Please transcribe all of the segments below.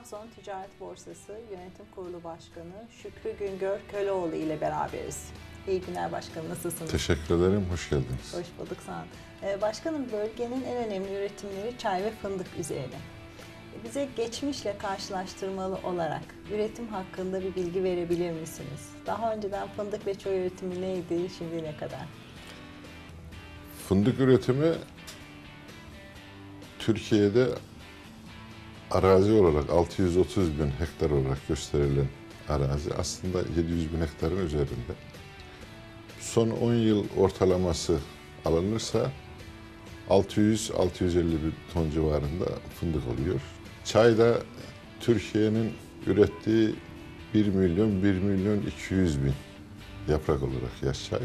Trabzon Ticaret Borsası Yönetim Kurulu Başkanı Şükrü Güngör Köleoğlu ile beraberiz. İyi günler başkanım, nasılsınız? Teşekkür ederim, hoş geldiniz. Hoş bulduk sağ olun. Ee, Başkanım bölgenin en önemli üretimleri çay ve fındık üzerine. Bize geçmişle karşılaştırmalı olarak üretim hakkında bir bilgi verebilir misiniz? Daha önceden fındık ve çay üretimi neydi, şimdi ne kadar? Fındık üretimi Türkiye'de arazi olarak 630 bin hektar olarak gösterilen arazi aslında 700 bin hektarın üzerinde. Son 10 yıl ortalaması alınırsa 600-650 bin ton civarında fındık oluyor. Çay da Türkiye'nin ürettiği 1 milyon 1 milyon 200 bin yaprak olarak yaş çay.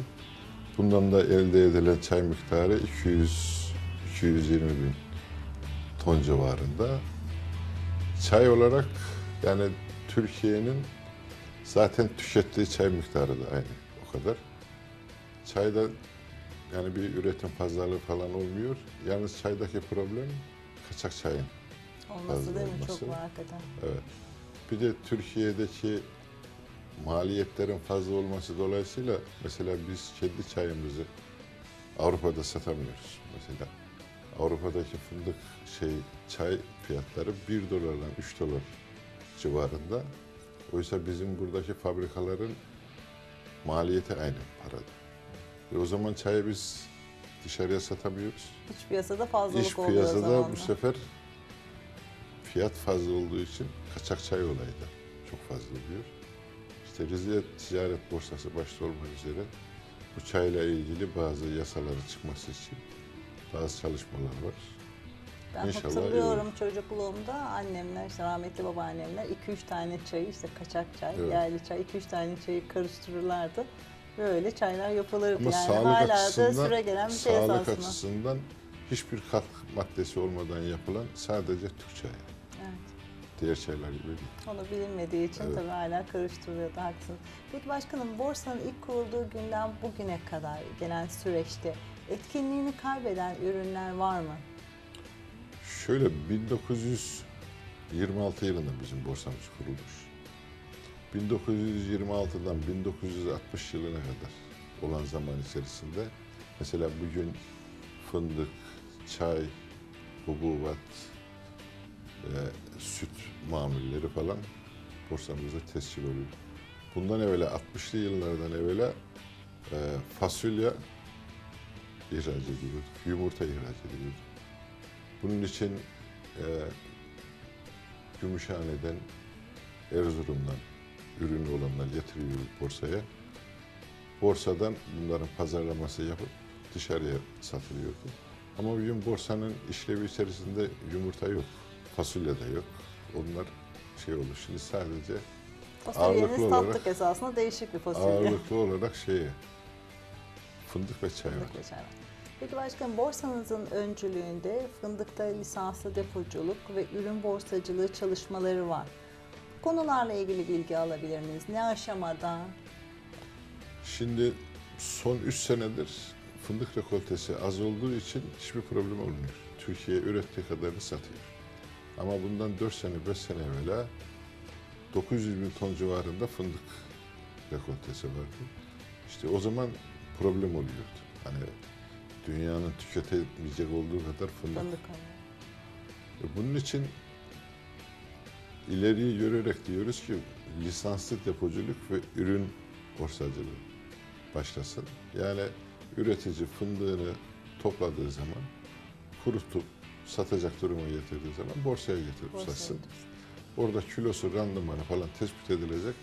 Bundan da elde edilen çay miktarı 200-220 bin ton civarında. Çay olarak yani Türkiye'nin zaten tükettiği çay miktarı da aynı o kadar. Çayda yani bir üretim pazarlığı falan olmuyor. Yalnız çaydaki problem kaçak çayın. Olması değil mi? olması. Çok var hakikaten. Evet. Bir de Türkiye'deki maliyetlerin fazla olması dolayısıyla mesela biz kendi çayımızı Avrupa'da satamıyoruz. Mesela Avrupa'daki fındık şey çay fiyatları 1 dolardan 3 dolar civarında. Oysa bizim buradaki fabrikaların maliyeti aynı parada. E o zaman çayı biz dışarıya satamıyoruz. İç piyasada fazlalık İş oluyor piyasada zamanla. bu sefer fiyat fazla olduğu için kaçak çay olayı da çok fazla oluyor. İşte Rize Ticaret Borsası başta olmak üzere bu çayla ilgili bazı yasaları çıkması için bazı çalışmalar var. Ben İnşallah hatırlıyorum çocukluğumda annemler, işte rahmetli babaannemler 2-3 tane çayı işte kaçak çay, Evet. yerli çay 2-3 tane çayı karıştırırlardı. Böyle çaylar yapılırdı. Ama yani sağlık hala da açısından, süre gelen bir şey sağlık esasında. açısından hiçbir katkı maddesi olmadan yapılan sadece Türk çayı. Evet. Diğer çaylar gibi değil. Onu bilinmediği için Evet. tabii hala karıştırılıyordu haklısınız. Peki başkanım borsanın ilk kurulduğu günden bugüne kadar gelen süreçte etkinliğini kaybeden ürünler var mı? Şöyle 1926 yılında bizim borsamız kurulmuş. 1926'dan 1960 yılına kadar olan zaman içerisinde mesela bugün fındık, çay, hububat, e, süt mamulleri falan borsamızda tescil oluyor. Bundan evvela 60'lı yıllardan evvela e, fasulye ihraç ediliyorduk, yumurta ihraç ediliyorduk. Bunun için e, Gümüşhane'den, Erzurum'dan ürünü olanlar getiriliyor borsaya. Borsadan bunların pazarlaması yapıp dışarıya satılıyordu. Ama bugün borsanın işlevi içerisinde yumurta yok, fasulye de yok. Onlar şey oldu. Şimdi sadece Fasulyeniz Ağırlıklı tatlık olarak- esasında değişik bir fasulye. ağırlıklı olarak şeye fındık ve çay var. Fındık ve çay var. Peki başkanım borsanızın öncülüğünde fındıkta lisanslı depoculuk ve ürün borsacılığı çalışmaları var. Bu konularla ilgili bilgi alabilir miyiz? Ne aşamada? Şimdi son 3 senedir fındık rekoltesi az olduğu için hiçbir problem olmuyor. Türkiye ürettiği kadarını satıyor. Ama bundan 4 sene, 5 sene evvela 900 bin ton civarında fındık rekoltesi vardı. İşte o zaman problem oluyordu. Hani dünyanın tüketemeyecek olduğu kadar fındık. Fındık E Bunun için ileriyi görerek diyoruz ki lisanslı depoculuk ve ürün borsacılığı başlasın. Yani üretici fındığını topladığı zaman kurutup satacak duruma getirdiği zaman borsaya getirip Borsaya satsın. götürsün. Orada kilosu, randımanı falan tespit edilecek.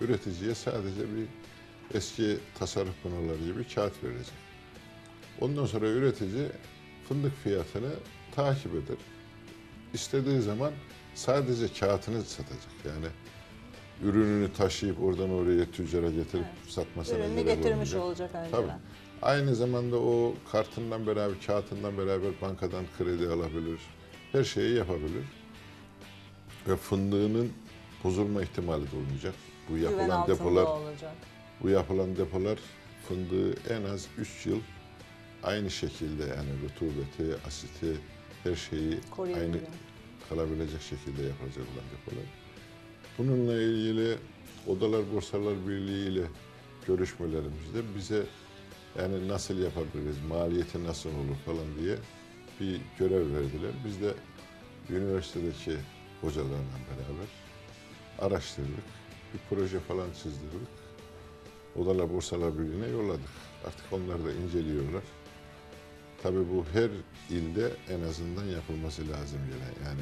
Üreticiye sadece bir eski tasarruf panoları gibi kağıt verecek. Ondan sonra üretici fındık fiyatını takip eder. İstediği zaman sadece kağıtını satacak. Yani ürününü taşıyıp oradan oraya tüccara getirip Evet. satmasına Ürünü gerek getirmiş olmayacak. olacak Tabii. önceden. Aynı zamanda o kartından beraber, kağıtından beraber bankadan kredi alabilir. Her şeyi yapabilir. Ve fındığının bozulma ihtimali de olmayacak. Bu Güven yapılan altında depolar, olacak. Bu yapılan depolar fındığı en az 3 yıl aynı şekilde yani rutubeti, asiti, her şeyi aynı kalabilecek şekilde yapılacak olan depolar. Bununla ilgili Odalar Borsalar Birliği ile görüşmelerimizde bize yani nasıl yapabiliriz, maliyeti nasıl olur falan diye bir görev verdiler. Biz de üniversitedeki hocalarla beraber araştırdık. Bir proje falan çizdirdik. Odalar Borsalar Birliği'ne yolladık. Artık onlar da inceliyorlar. Tabii bu her ilde en azından yapılması lazım yine. Yani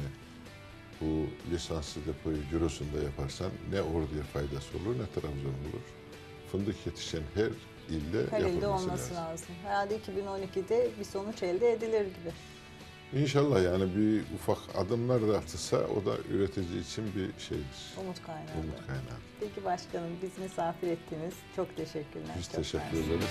bu lisanslı depoyu Giresun'da yaparsan ne orduya faydası olur ne Trabzon olur. Fındık yetişen her ilde Her yapılması ilde olması lazım. lazım. Herhalde 2012'de bir sonuç elde edilir gibi. İnşallah yani bir ufak adımlar da atılsa o da üretici için bir şeydir. Umut kaynağı. Umut kaynağı. Peki başkanım biz misafir ettiniz. Çok teşekkürler. Biz Çok teşekkür ederiz.